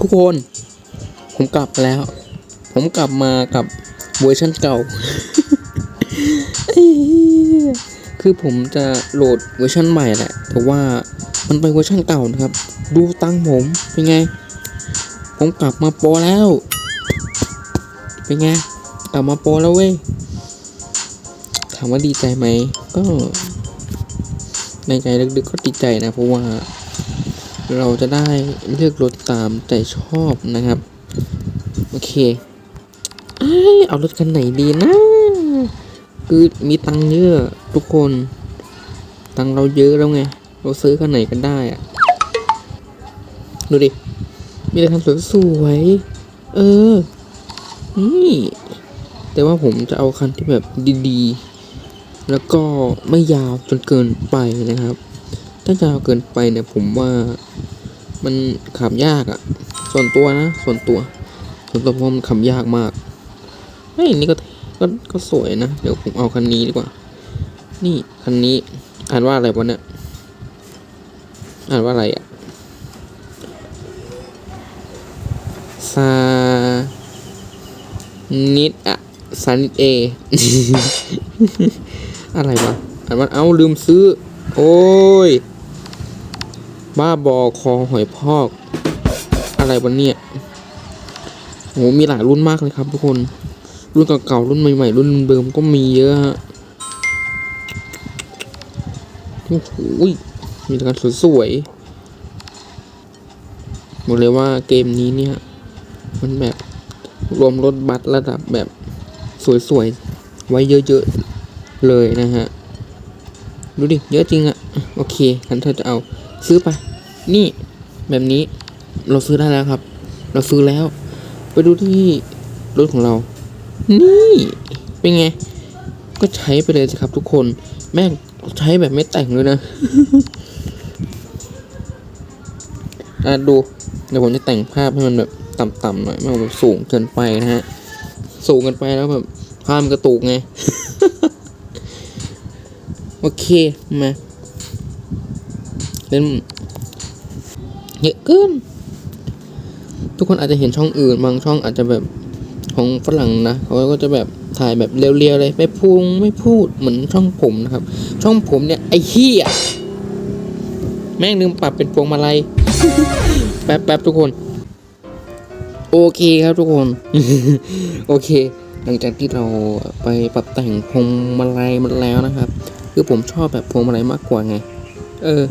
ทุกคน ผมกลับแล้ว ผมกลับมากับเวอร์ชันเก่า คือผมจะโหลดเวอร์ชันใหม่แหละ แต่ว่ามันไปเวอร์ชันเก่านะครับ ดูตังผมเป็นไง ผมกลับมาโปรแล้ว เป็นไง กลับมาโปรแล้วเว้ย ถามว่าดีใจไหม ก็ ในใจลึกๆก็ดีใจนะ เพราะว่า เราจะได้เลือกรถตามใจชอบนะครับ โอเคเอ้ยเอารถคันไหนดีนะ คือมีตังเยอะทุกคน ตังเราเยอะแล้วไง เราซื้อคันไหนกันได้อะดูดิ มีแต่คันสวยๆเออ นี่ แต่ว่าผมจะเอาคันที่แบบดีๆ แล้วก็ไม่ยาวจนเกินไปนะครับ ถ้ายาวเกินไปเนี่ยผมว่ามันขับยากอะ่ะ ส่วนตัวนะ ส่วนตัว ส่วนตัวผมมันขับยากมากเฮ้ยนี่ก็ก็ก็สวยนะ เดี๋ยวผมเอาคันนี้ดีกว่า นี่คันนี้อ่านว่าอะไรวะเนี่ยอ่านว่าอะไรอะซานิดอะซานิดเอ อะไรวะอ่านว่าเอาลืมซื้อ โอ้ย บ้าบอคอหอยพอก อะไรวะเนี่ยโหมีหลายรุ่นมากเลยครับทุกคน รุ่นเก่าๆรุ่นใหม่ๆ รุ่นเดิมก็มีเยอะฮะโอ้โหมีแต่การสวยๆบอกเลยว่าเกมนี้เนี่ย มันแบบรวมรถบัสระดับแบบสวยๆ ไว้เยอะๆ เลยนะฮะ ดูดิ เยอะจริงอะโอเคงั้นเธอจะเอาซื้อไป นี่แบบนี้เราซื้อได้แล้วครับ เราซื้อแล้ว ไปดูที่รถของเรา นี่เป็นไง ก็ใช้ไปเลยสิครับทุกคน แม่งใช้แบบไม่แต่งเลยนะอะดู เดี๋ยวผมจะแต่งภาพให้มันแบบต่ำๆหน่อยไม่เอาแบบสูงเกินไปนะฮะ สูงเกินไปแล้วแบบภาพมันกระตุกไง โอเค มาเล่น เยอะเกิน ทุกคนอาจจะเห็นช่องอื่นบางช่องอาจจะแบบของฝรั่งนะเขาก็จะแบบถ่ายแบบเรียวๆเลยไม่พูงไม่พูดเหมือนช่องผมนะครับ ช่องผมเนี่ยไอ้เหี้ยแม่งลืมปรับเป็นพวงมาลัยแป๊บแป๊บทุกคน โอเคครับทุกคน โอเค หลังจากที่เราไปปรับแต่งพวงมาลัยมันแล้วนะครับ คือผมชอบแบบพวงมาลัยมากกว่าไง เออ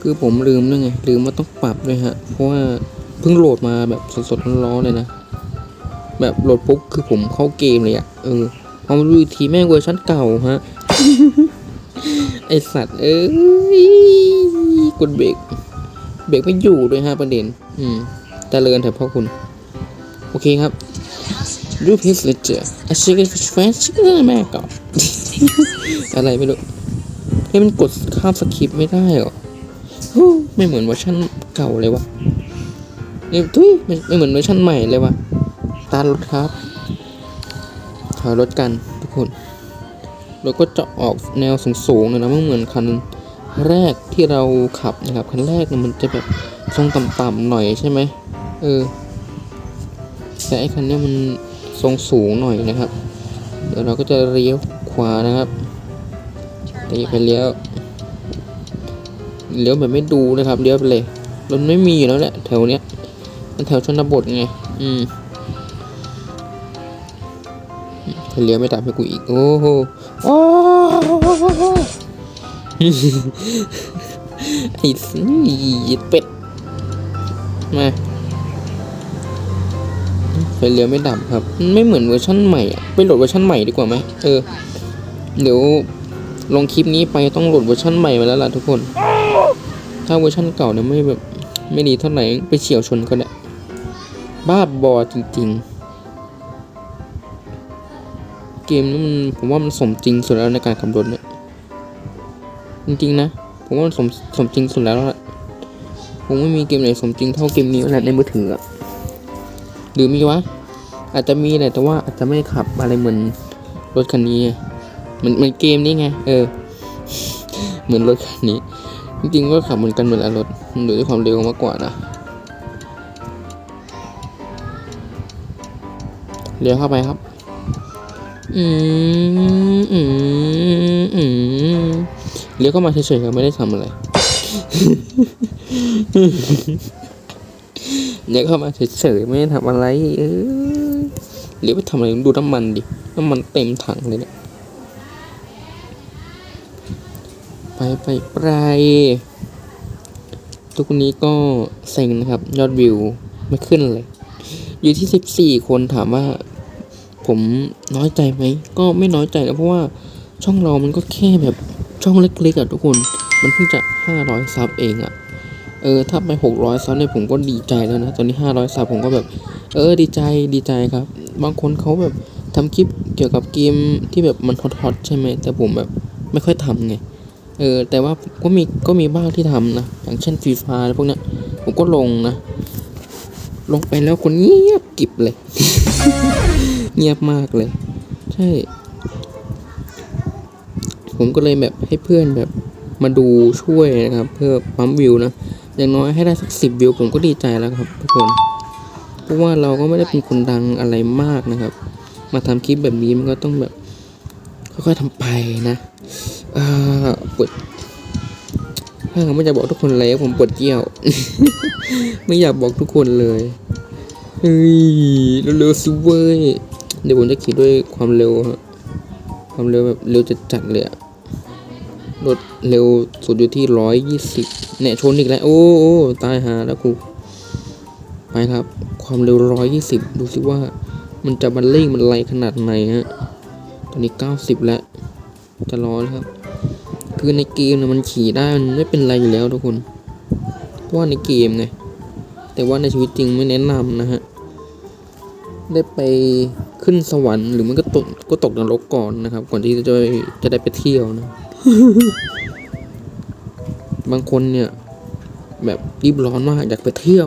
คือผมลืมด้วยไงลืมว่าต้องปรับด้วยฮะ เพราะว่าเพิ่งโหลดมาแบบสดๆร้อนๆเลยนะ แบบโหลดปุ๊บคือผมเข้าเกมเลยอะเออเอามาดูอีกทีแม่งเวอร์ชันเก่าฮะ ไอสัตว์ เอ้ยกดเบรกเบรกไม่อยู่ด้วยฮะประเด็น อืมเจริญเถอะพ่อคุณ โอเคครับรูปพิสเลเจอร์อาชิกแฟนชิกแม่ก่อนอะไรไม่รู้เฮ้มันกดข้ามสคริปต์ไม่ได้หรอ ไม่เหมือนเวอร์ชันเก่าเลยวะนี่ทุยไม่ไม่เหมือนเวอร์ชันใหม่เลยวะตารถครับ ถอยรถกันทุกคนรถก็จะออกแนวสูงๆหน่อยนะไม่เหมือนคันแรกที่เราขับนะครับคันแรกเนี่ยมันจะแบบทรงต่ำๆหน่อยใช่ไหมเออแต่ไอ้คันเนี้ยมันทรงสูงหน่อยนะครับ เดี๋ยวเราก็จะเลี้ยวขวานะครับตีไปเลี้ยว เลี้ยวแบบไม่ดูนะครับเลี้ยวไปเลยรถไม่มีอยู่แล้วแหละแถวเนี้ยมันแถวชนบทไงอืมเลี้ยวไม่ตามให้กูอีก โอ้โหโอ้โหไอ้สิเป็ดมาไฟเลี้ยวไม่ดับครับมันไม่เหมือนเวอร์ชั่นใหม่อะไปโหลดเวอร์ชั่นใหม่ดีกว่าไหมเออ เดี๋ยวลงคลิปนี้ไปต้องโหลดเวอร์ชั่นใหม่มาแล้วล่ะทุกคน ถ้าเวอร์ชั่นเก่าเนี่ยไม่แบบไม่ดีเท่าไหร่ไปเฉียวชนก็ได้บ้าบอจริงๆ เกมนี้มันผมว่ามันสมจริงสุดแล้วในการขับรถเนี่ยจริงๆนะ ผมว่ามันสมสมจริงสุดแล้วละผมไม่มีเกมไหนสมจริงเท่าเกมนี้แล้วในมือถืออะหรือมีวะอาจจะมีแหละแต่ว่าอาจจะไม่ขับอะไรเหมือนรถคันนี้เหมือนเหมือนเกมนี้ไงเออ เหมือนรถคันนี้ จริงๆก็ขับเหมือนกันเหมือนอารถดูด้วยความเร็วมากกว่านะเลี้ยวเข้าไปครับ อืมอืมอืมเลี้ยวเข้ามาเฉยๆครับไม่ได้ทำอะไรเลี้ยวเข้ามาเฉยๆไม่ได้ทำอะไร เออเลี้ยวไปทำอะไรดูน้ำมันดิ น้ำมันเต็มถังเลยเนี่ย ไปไปไปทุกนนี้ก็เซ็งนะครับ ยอดวิวไม่ขึ้นเลย อยู่ที่สิบสี่คนถามว่า ผมน้อยใจไหม ก็ไม่น้อยใจนะเพราะว่าช่องเรามันก็แค่แบบช่องเล็กๆอะทุกคน มันเพิ่งจะห้าร้อยซับเองอะเออ ถ้าไปหกร้อยซับเนี่ยผมก็ดีใจแล้วนะ ตอนนี้ห้าร้อยซับผมก็แบบ เออ ดีใจ ดีใจครับ บางคนเขาแบบทำคลิปเกี่ยวกับเกมที่แบบมันฮอตๆใช่ไหม แต่ผมแบบไม่ค่อยทำไง เออแต่ว่าก็มีก็มีบ้างที่ทำนะ อย่างเช่นฟรีฟล์พวกเนี้ยผมก็ลงนะ ลงไปแล้วคนเงียบกิบเลย เงียบมากเลย ใช่ ผมก็เลยแบบให้เพื่อนแบบมาดูช่วยนะครับ เพื่อปั๊มวิวนะอย่างน้อยให้ได้สักสิบวิวผมก็ดีใจแล้วครับทุกคนเพราะว่าเราก็ไม่ได้เป็นคนดังอะไรมากนะครับ มาทำคลิปแบบนี้มันก็ต้องแบบค่อยๆทำไปนะ ปวดไม่อยากบอกทุกคนเลยว่าผมปวดเยี่ยว ไม่อยากบอกทุกคนเลยเฮ้ยเร็วๆสิเว้ยเดี๋ยวผมจะขี่ด้วยความเร็วฮะความเร็วแบบเร็วจะจัดเลยอะรถเร็วสุดอยู่ที่ร้อยยี่สิบเนี่ยชนอีกแล้ว โอ้โอ้ตายหาแล้วกูไปครับ ความเร็วร้อยยี่สิบดูสิว่า มันจะบันเร่งมันไรขนาดไหนฮะตอนนี้เก้าสิบแล้ว จะร้อนครับ คือในเกมเนี่ยมันขี่ได้มันไม่เป็นไรอยู่แล้วทุกคนเพราะว่าในเกมไงแต่ว่าในชีวิตจริงไม่แนะนำนะฮะได้ไปขึ้นสวรรค์หรือมันก็ตกก็ตกนรกก่อนนะครับ ก่อนที่จะจะได้ไปเที่ยวนะ บางคนเนี่ย แบบรีบร้อนมากอยากไปเที่ยว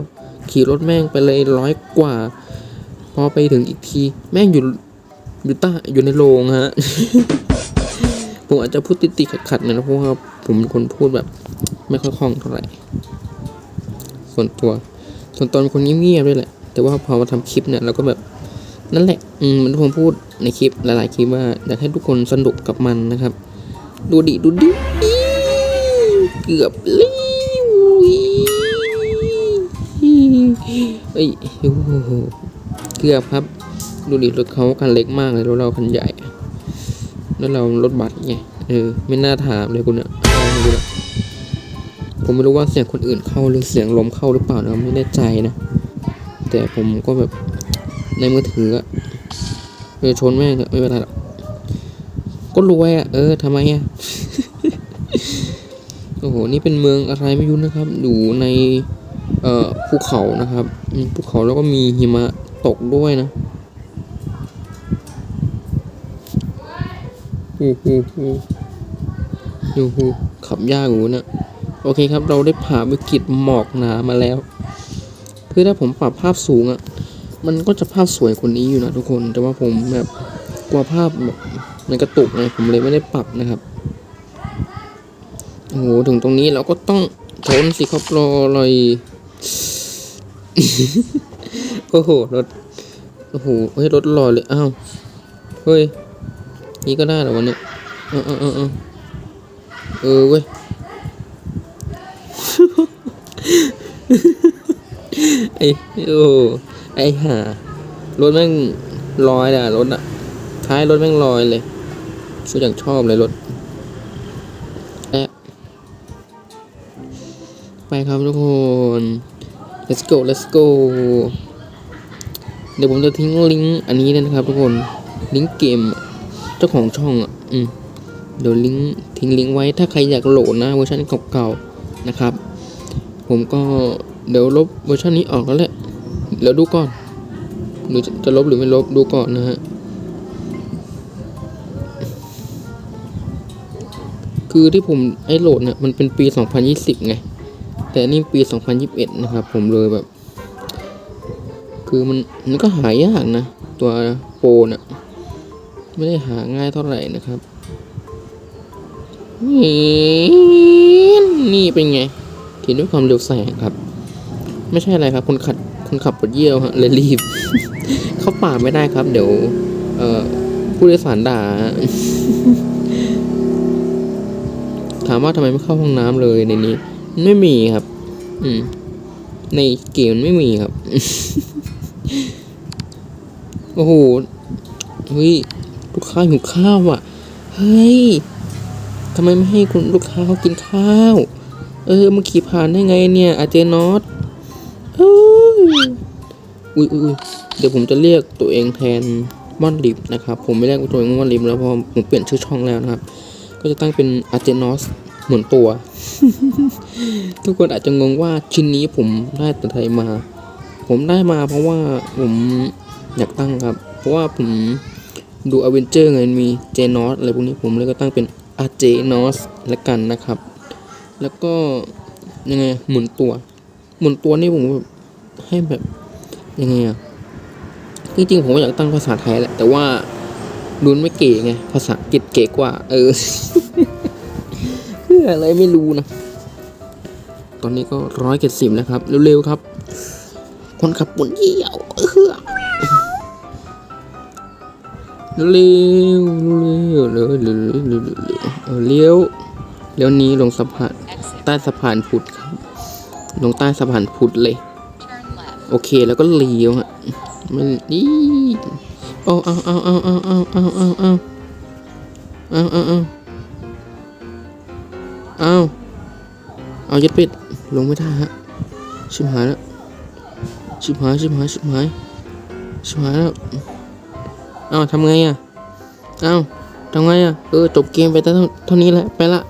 ขี่รถแม่งไปเลยร้อยกว่า พอไปถึงอีกที แม่งอยู่อยู่ใต้อยู่ในโรงฮะ ผมอาจจะพูดติดๆขัดๆหน่อยนะเพราะว่าผมเป็นคนพูดแบบ ไม่ค่อยคล่องเท่าไหร่ ส่วนตัว ส่วนตอนเป็นคนเงียบๆด้วยแหละ แต่ว่าพอมาทำคลิปเนี่ยเราก็แบบนั่นแหละ อืมมันผมพูดในคลิปหลายๆคลิปว่าอยากให้ทุกคนสนุกกับมันนะครับ ดูดิดูดิเกือบแล้วเอ้ยโอ้โหเกือบครับ ดูดิรถเขาคันเล็กมากเลยรถเราคันใหญ่ แล้วเรารถบัสไงเออไม่น่าถามเลยคุณเนี่ยเอาให้ดูนะผมไม่รู้ว่าเสียงคนอื่นเข้าหรือเสียงลมเข้าหรือเปล่านะไม่แน่ใจนะ แต่ผมก็แบบในมือถืออะเออชนแม่งะไม่เป็นไรหรอกก็รวยอะเออทำไมอะโอ้โห นี่เป็นเมืองอะไรไม่รู้นะครับ อยู่ใน เอ่อ ภูเขานะครับ ภูเขาแล้วก็มีหิมะตกด้วยนะ อ้โหโอ้โหขับยากอยู่นะโอเคครับ เราได้ผ่าวิกฤตหมอกหนามาแล้วคือถ้าผมปรับภาพสูงอะ่ะ มันก็จะภาพสวยกว่านี้อยู่นะทุกคน แต่ว่าผมแบบกลัวภาพแบบมันกระตุกไงผมเลยไม่ได้ปรับนะครับโอ้โหถึงตรงนี้เราก็ต้องชนสิครับรอเลยโอ้โหรถโอ้โหเฮ้ยรถลอยเลยอ้าวเฮ้ย นี่ก็ได้เหรอวันนี้เออเออเออเออเออเว้ยไอ้โอ้ไอ้ห่ารถแม่งลอยอะรถอะท้ายรถแม่งลอยเลยสุดอย่างชอบเลยรถแอะไปครับทุกคน let's go let's go เดี๋ยวผมจะทิ้งลิงก์อันนี้นะครับทุกคน ลิงก์เกม เจ้าของช่องอะอืมเดี๋ยวลิงก์ทิ้งลิงก์ไว้ถ้าใครอยากโหลดนะเวอร์ชันเก่าๆนะครับ ผมก็เดี๋ยวลบเวอร์ชันนี้ออกแล้วแหละเดี๋ยวดูก่อนหรือจะลบหรือไม่ลบดูก่อนนะฮะคือที่ผมไอโหลดเนี่ยมันเป็นปี 2020 ไง แต่นี่ปี 2021 นะครับ ผมเลยแบบ คือมันมันก็หายากนะ ตัวโปรน่ะ ไม่ได้หาง่ายเท่าไหร่นะครับ นี่นี่เป็นไงขี่ด้วยความเร็วแสงครับ ไม่ใช่อะไรครับ คนขับคนขับปวดเยี่ยวฮะเลยรีบ เข้าป่าไม่ได้ครับ เดี๋ยว เอ่อผู้โดยสารด่า ถามว่าทำไมไม่เข้าห้องน้ำเลยในนี้ ไม่มีครับ อืม ในเกมมันไม่มีครับ โอ้โหเฮ้ย ลูกค้าหิวข้าวอะ เฮ้ยทำไมไม่ให้คุณลูกค้าเขากินข้าว เออมื่อกี้ผ่านได้ไงเนี่ยอาเจนอสเออุ้ยอุ้ยอุ๊ยเดี๋ยวผมจะเรียกตัวเองแทนม่อนลิฟนะครับ ผมไม่เรียกตัวเองว่าม่อนลิฟแล้วเพราะผมเปลี่ยนชื่อช่องแล้วนะครับ ก็จะตั้งเป็นอาเจนอสเหมือนตัว ทุกคนอาจจะงงว่าชิ้นนี้ผมได้แต่ไทยมา ผมได้มาเพราะว่าผมอยากตั้งครับ เพราะว่าผม ดูอเวนเจอร์ไงมีเจนอสอะไรพวกนี้ผมเลยก็ตั้งเป็นอาเจนอสละกันนะครับ แล้วก็ยังไงหมุนตัว หมุนตัวนี่ผมแบบให้แบบยังไงอะจริงๆผมก็อยากตั้งภาษาไทยแหละ แต่ว่าดุนไม่เก๋ไง ภาษาอังกฤษเก๋กว่า เออเพื่ออะไรไม่รู้นะ ตอนนี้ก็ร้อยเจ็ดสิบแล้วครับ เร็วๆครับ คนขับปุ่นเยี่ยวเออ เร็วๆเร็วเร็วๆเร็วเร็วๆเออเลี้ยวเลี้ยวนี้ลงสะพานใต้สะพานพุทธครับลงใต้สะพานพุทธเลย โอเคแล้วก็เลี้ยวฮะมันดีเอาเอาเอาเอาเอาเอาเอาเอาเอาเอาเอาเอาเอาเอายัดเป็ดลงไม่ได้ฮะชิบหายแล้วชิบหายชิบหายชิบหายชิบหายแล้ว เอาทำไงอะเอาทำไงอะเออจบเกมไปแต่เท่าเท่านี้แหละไปละ